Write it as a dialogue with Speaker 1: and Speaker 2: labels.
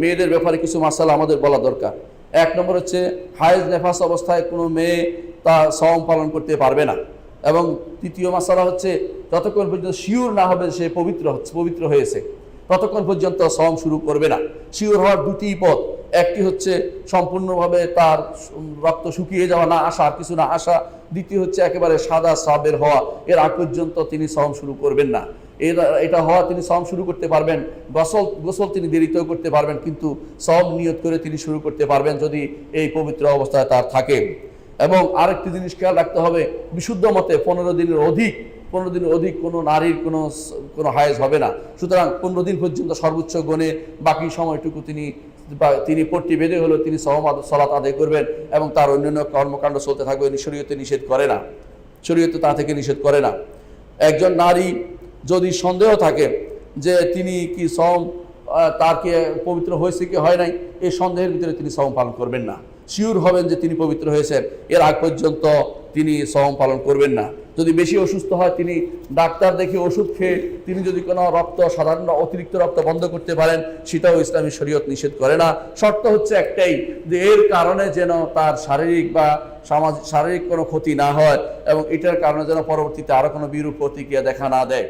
Speaker 1: মেয়েদের ব্যাপারে কিছু মাসালা আমাদের বলা দরকার। এক নম্বর হচ্ছে, হায়েজ নেফাস অবস্থায় কোনো মেয়ে তা সম পালন করতে পারবে না। এবং তৃতীয় মাসালা হচ্ছে, যতক্ষণ পর্যন্ত শিওর না হবে সে পবিত্র হচ্ছে পবিত্র হয়েছে, ততক্ষণ পর্যন্ত সম শুরু করবে না। শিওর হওয়ার দুটি পথ। একটি হচ্ছে, সম্পূর্ণভাবে তার রক্ত শুকিয়ে যাওয়া, না আসা কিছু না আসা। দ্বিতীয় হচ্ছে, একেবারে সাদা সাবের হওয়া। এর আগ পর্যন্ত তিনি সম শুরু করবেন না। এটা হওয়া তিনি সম শুরু করতে পারবেন, গোসল গোসল তিনি দেরিতেও করতে পারবেন, কিন্তু সম নিয়ত করে তিনি শুরু করতে পারবেন যদি এই পবিত্র অবস্থায় তার থাকে। এবং আরেকটি জিনিস খেয়াল রাখতে হবে, বিশুদ্ধ মতে পনেরো দিনের অধিক, পনেরো দিনের অধিক কোনো নারীর কোনো কোনো হায়েজ হবে না। সুতরাং পনেরো দিন পর্যন্ত সর্বোচ্চ গণে বাকি সময়টুকু তিনি তিনি পট্টি বেঁধে হলেও তিনি সহমত সলাত আদায় করবেন এবং তার অন্যান্য কর্মকাণ্ড চলতে থাকবে শরীয়তে নিষেধ করে না। শরীয়তে তা থেকে নিষেধ করে না। একজন নারী যদি সন্দেহ থাকে যে তিনি কি সম তার পবিত্র হয়েছে কি হয় নাই, এই সন্দেহের ভিতরে তিনি সম পালন করবেন না। শিওর হবেন যে তিনি পবিত্র হয়েছেন এর আগ পর্যন্ত তিনি সম পালন করবেন না। যদি বেশি অসুস্থ হয়, তিনি ডাক্তার দেখে ওষুধ খেয়ে তিনি যদি কোনো রক্ত, সাধারণ অতিরিক্ত রক্ত বন্ধ করতে পারেন, সেটাও ইসলামী শরীয়ত নিষেধ করে না। শর্ত হচ্ছে একটাই যে এর কারণে যেন তার শারীরিক বা সামাজিক শারীরিক কোনো ক্ষতি না হয় এবং এটার কারণে যেন পরবর্তীতে আরও কোনো বিরূপ প্রতিক্রিয়া দেখা না দেয়।